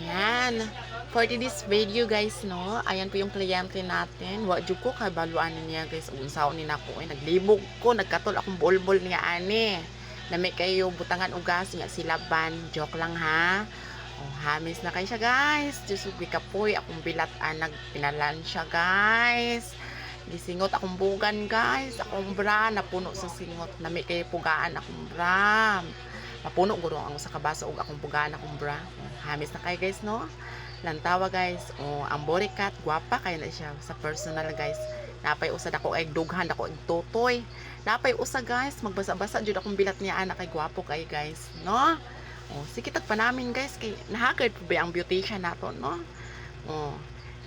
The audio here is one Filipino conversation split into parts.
Ayan. For this video guys, no, ayan po yung kliyente natin. Wa jud ko kay baluan niya guys. Unsaon ni nako ay naglibog ko, nagkatol akong bolbol niya ani. Nami kayo butangan ugas nga sila ban. Joke lang ha. Oh, hamis na kayo siya guys. Diyos ko kapoy akong bilat anag pinalan siya guys. Gisingot akong bugan guys. Akong bra napuno sa singot. Nami kayo pugaan akong bra. Mapuno guro ang sa kabaso ug akong pugaan akong bra. Hamis na kayo guys no. Lantawa guys. Oh, ang body cat gwapa kay na siya sa personal guys. Napay usa ako ay dughan ako ay totoy. Napay usa guys, magbasa-basa jud akong bilat niya anak kay gwapo kay guys, no? Oh, sige tagpa namin guys kay nahagad pa ba ang beautician nato, no? Oh,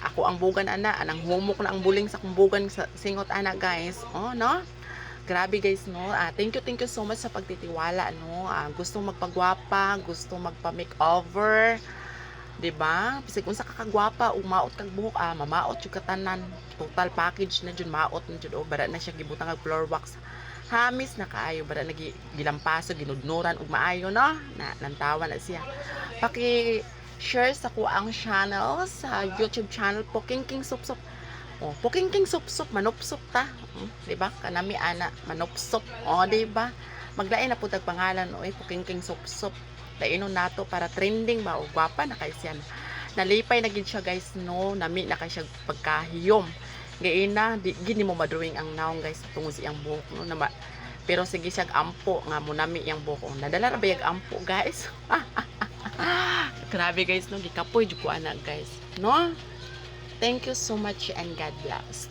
ako ang bugan ana, anang humok na ang buling sa kong bugan sa singot ana guys. Oh, no? Grabe guys, no? Ah, thank you, thank you so much sa pagtitiwala, no? Ah, gusto magpagwapa, gusto magpa-makeover, 'di ba? Bisag unsa ka kagwapa, ug maot kag buhok, ah, mamaot jud katanan. Total package na jud maot na jud, oh, bara na siya gibutang kag floor wax. Hamis na kaayo, bara na gi- gilampaso, ginudnuran ug maayo, no? Na nantawa na siya. Paki share sa ko ang channel sa YouTube channel po King King Sup Sup. Oh, Puking King Sup Sup, manupsup ta. Hmm, 'Di ba? Kanami ana, manupsup. Oh, 'di ba? Maglain na po pangalan oy Puking King Sup Sup. Lainon nato para trending ba o gwapa na kay siya. Nalipay na gid siya guys no, nami na kay siya pagkahiyom. Gaina, di gini mo madrawing ang naong guys tungod sa iyang buhok no na pero sige siya ampo nga mo nami iyang buhok. Oh, Nadala ra ba ampo guys? Grabe guys no, gikapoy jud ko ana guys. No? Thank you so much and God bless.